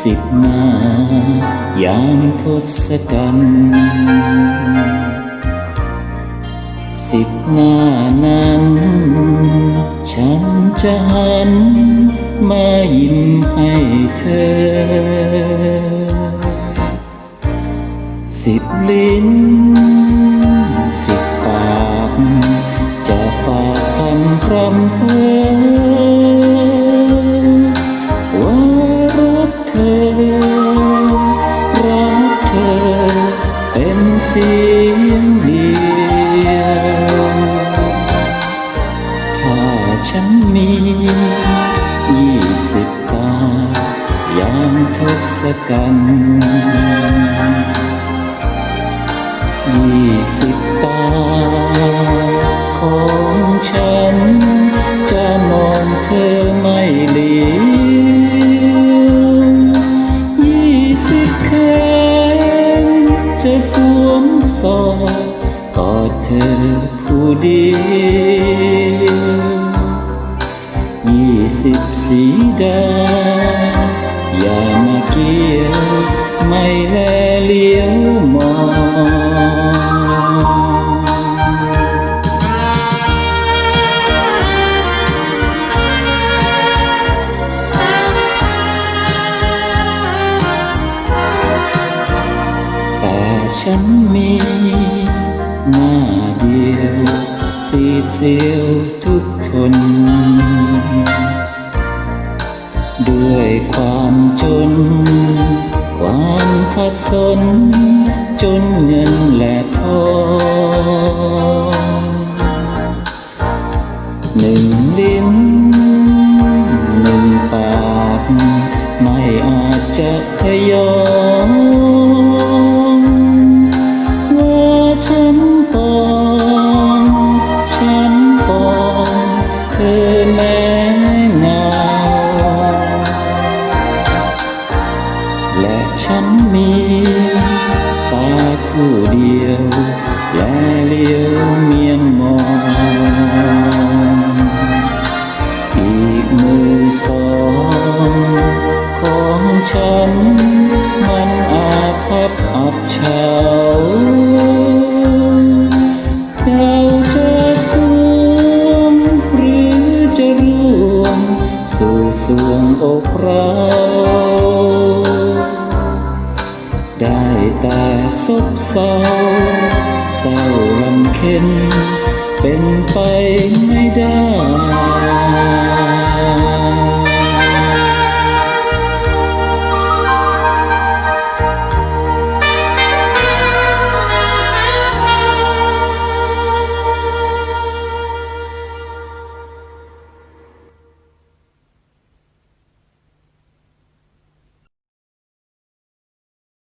สิบหน้ายามทศกัณฐ์สิบหน้านั้น ฉันจะหันมายิ้มให้เธอ สิบลิ้น สิบปาก จะฝากคำพรำเพอ สียงเดียว ถ้าฉันมียี่สิบตายามทศกัณฐ์ จะสวมสอดกอดเธอผู้เดียวยี่สิบสีดาอย่า ฉันมีหน้าเดียวสีเสียวทุกทน ด้วยความจน ความขัดสน จนเงินและทองหนึ่งลิ้นหนึ่งปาก ไม่อาจจะขยอม ฉันมีตาคู่เดียว และเลี้ยวเมียงมอง อีกมือสองของฉัน มันอาภัพอับเฉาเราจะสวมหรือจะร่วม สู่สวงอกเรา ซบเศร้าเศร้ารำเค็นเป็นไปไม่ได้